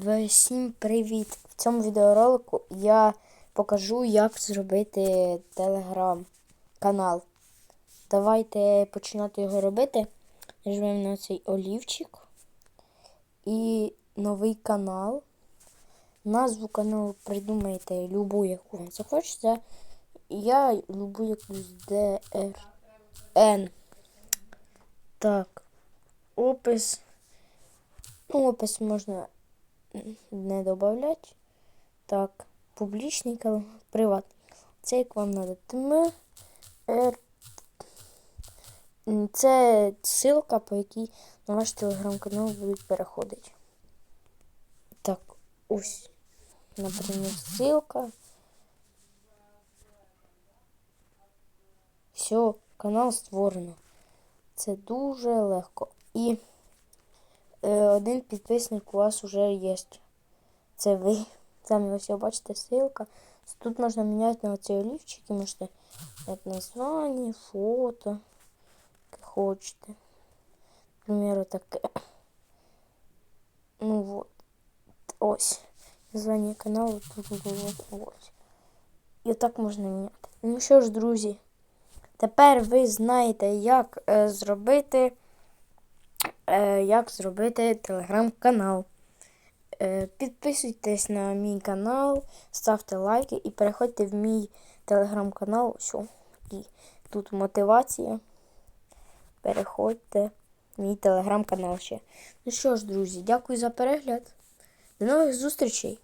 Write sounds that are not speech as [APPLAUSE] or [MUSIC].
Всім привіт! В цьому відеоролику я покажу, як зробити телеграм-канал. Давайте починати його робити. Нажмемо на цей олівчик і новий канал. Назву каналу придумайте любу, яку вам захочеться. Я любу якусь DRN. Так, опис. Ну, опис можна не додавати. Так, публічний канал, приватний. Це як вам треба. ТМ. Це ссылка, по якій на ваш телеграм-канал будуть переходити. Так, ось. Наприклад, ссылка. Все, канал створено. Це дуже легко. І один підписник у вас вже є. Це ви. [LAUGHS] Самі ось бачите, ссылка. Тут можна міняти на оцей олівчик і можете міняти названня, фото, яке хочете. К таке. Ну вот. Ось. Названня каналу тут було ось. І отак можна міняти. Ну що ж, друзі, тепер ви знаєте, як е, зробити е, як зробити телеграм-канал. Е, підписуйтесь на мій канал, ставте лайки і переходьте в мій телеграм-канал. Що? Тут мотивація. Переходьте в мій телеграм-канал ще. Ну що ж, друзі, дякую за перегляд. До нових зустрічей!